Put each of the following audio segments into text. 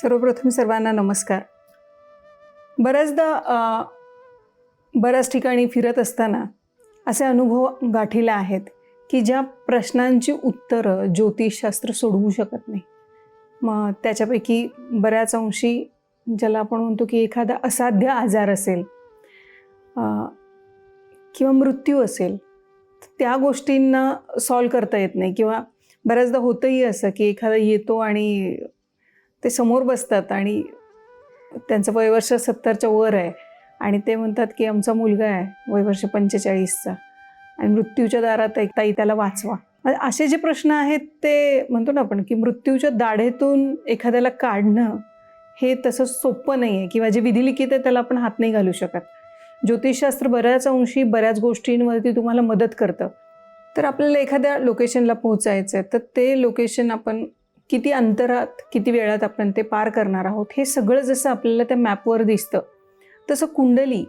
सर्वप्रथम सर्वांना नमस्कार. बऱ्याचदा बऱ्याच ठिकाणी फिरत असताना असे अनुभव गाठीला आहेत की ज्या प्रश्नांची उत्तरं ज्योतिषशास्त्र सोडवू शकत नाही. मग त्याच्यापैकी बऱ्याच अंशी ज्याला आपण म्हणतो की एखादा असाध्य आजार असेल किंवा मृत्यू असेल त्या गोष्टींना सॉल्व करता येत नाही. किंवा बऱ्याचदा होतंही असं की एखादा येतो आणि ते समोर बसतात आणि त्यांचं वयवर्ष सत्तरच्या वर आहे. आणि ते म्हणतात की आमचा मुलगा आहे वयवर्ष पंचेचाळीसचा. आणि मृत्यूच्या दारात आहे ताई त्याला वाचवा. असे जे प्रश्न आहेत ते म्हणतो ना आपण की मृत्यूच्या दाढेतून एखाद्याला काढणं हे तसं सोपं नाही आहे किंवा जे विधिलिखित आहे त्याला आपण हात नाही घालू शकत. ज्योतिषशास्त्र बऱ्याच अंशी बऱ्याच गोष्टींवरती तुम्हाला मदत करतं. तर आपल्याला एखाद्या लोकेशनला पोहोचायचं आहे तर ते लोकेशन आपण किती अंतरात किती वेळात आपण ते पार करणार आहोत हे सगळं जसं आपल्याला त्या मॅपवर दिसतं तसं कुंडली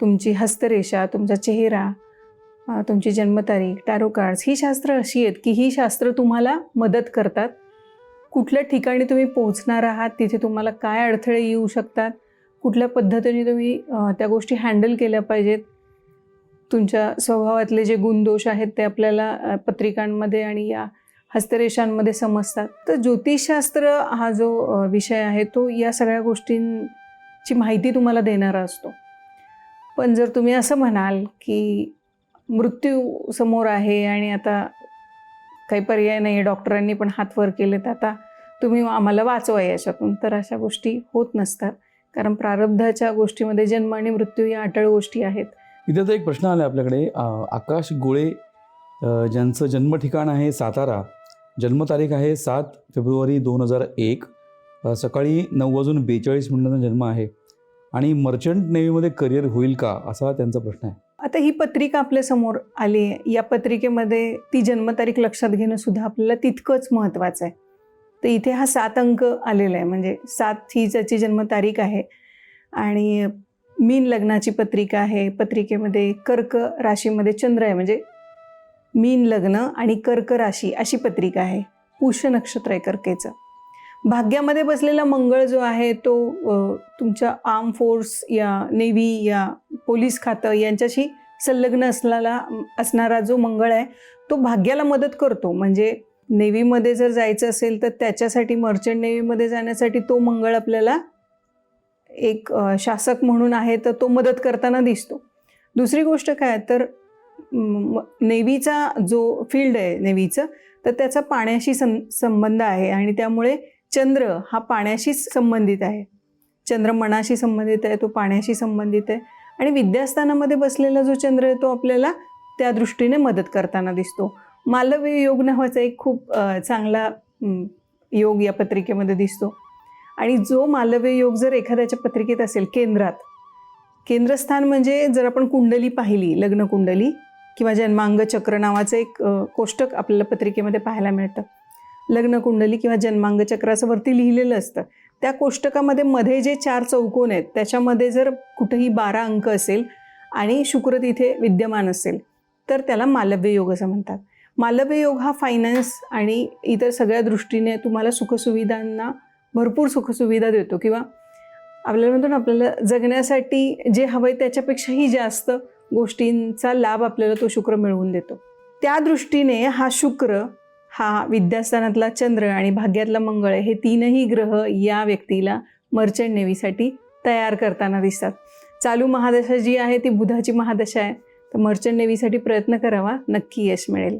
तुमची हस्तरेषा तुमचा चेहरा तुमची जन्मतारीख टॅरो कार्ड्स ही शास्त्र अशी आहेत की ही शास्त्र तुम्हाला मदत करतात. कुठल्या ठिकाणी तुम्ही पोहोचणार आहात तिथे तुम्हाला काय अडथळे येऊ शकतात कुठल्या पद्धतीने तुम्ही त्या गोष्टी हँडल केल्या पाहिजेत. तुमच्या स्वभावातले जे गुणदोष आहेत ते आपल्याला पत्रिकांमध्ये आणि या हस्तरेषांमध्ये समजतात. तर ज्योतिषशास्त्र हा जो विषय आहे तो या सगळ्या गोष्टींची माहिती तुम्हाला देणारा असतो. पण जर तुम्ही असं म्हणाल की मृत्यू समोर आहे आणि आता काही पर्याय नाही डॉक्टरांनी पण हात वर केलेत आता तुम्ही आम्हाला वाचवा याच्यातून तर अशा गोष्टी होत नसतात. कारण प्रारब्धाच्या गोष्टीमध्ये जन्म आणि मृत्यू या अटळ गोष्टी आहेत. इथे तर एक प्रश्न आला आपल्याकडे. आकाश गोळे ज्यांचं जन्म ठिकाण आहे सातारा जन्मतारीख आहे सात फेब्रुवारी दोन हजार एक. सकाळी नऊ वाजून बेचाळीस मिनिटांचा जन्म आहे. आणि मर्चंट नेव्हीमध्ये करिअर होईल का असा त्यांचा प्रश्न आहे. आता ही पत्रिका आपल्यासमोर आली. आहे या पत्रिकेमध्ये ती जन्मतारीख लक्षात घेणं सुद्धा आपल्याला तितकंच महत्त्वाचं आहे. तर इथे हा सात अंक आलेला आहे. म्हणजे सात ही त्याची जन्मतारीख आहे आणि मीन लग्नाची पत्रिका आहे. पत्रिकेमध्ये कर्क राशीमध्ये चंद्र आहे. म्हणजे मीन लग्न आणि कर्क राशी अशी पत्रिका आहे पुष्य नक्षत्र आहे कर्केचं. भाग्यामध्ये बसलेला मंगळ जो आहे तो तुमच्या आर्म फोर्स या नेव्ही या पोलीस खातं यांच्याशी संलग्न असलेला असणारा जो मंगळ आहे तो भाग्याला मदत करतो. म्हणजे नेव्हीमध्ये जर जायचं असेल तर त्याच्यासाठी मर्चंट नेव्हीमध्ये जाण्यासाठी तो मंगळ आपल्याला एक शासक म्हणून आहे तर तो मदत करताना दिसतो. दुसरी गोष्ट काय? तर नेव्हीचा जो फील्ड आहे नेव्हीचं तर त्याचा पाण्याशी सं संबंध आहे आणि त्यामुळे चंद्र हा पाण्याशीच संबंधित आहे. चंद्र मनाशी संबंधित आहे तो पाण्याशी संबंधित आहे. आणि विद्यास्थानामध्ये बसलेला जो चंद्र आहे तो आपल्याला त्या दृष्टीने मदत करताना दिसतो. मालव्य योग नावाचा एक खूप चांगला योग या पत्रिकेमध्ये दिसतो. आणि जो मालव्य योग जर एखाद्याच्या पत्रिकेत असेल केंद्रात केंद्रस्थान म्हणजे जर आपण कुंडली पाहिली लग्न कुंडली किंवा जन्मांग चक्र नावाचं एक कोष्टक आपल्याला पत्रिकेमध्ये पाहायला मिळतं. लग्न कुंडली किंवा जन्मांग चक्र असं वरती लिहिलेलं असतं. त्या कोष्टकामध्ये मध्ये जे चार चौकोन आहेत त्याच्यामध्ये जर कुठेही बारा अंक असेल आणि शुक्र तिथे विद्यमान असेल तर त्याला मालव्य योग असं म्हणतात. मालव्य योग हा फायनान्स आणि इतर सगळ्या दृष्टीने तुम्हाला सुखसुविधांना भरपूर सुखसुविधा देतो. किंवा आपल्याला म्हणतो ना आपल्याला जगण्यासाठी जे हवं आहे त्याच्यापेक्षाही जास्त गोष्टींचा लाभ आपल्याला तो शुक्र मिळवून देतो. त्या दृष्टीने हा शुक्र हा विद्यास्थानातला चंद्र आणि भाग्यातला मंगळ हे तीनही ग्रह या व्यक्तीला मर्चंट नेव्हीसाठी तयार करताना दिसतात. चालू महादशा जी आहे ती बुधाची महादशा आहे. तर मर्चंट नेव्हीसाठी प्रयत्न करावा नक्की यश मिळेल.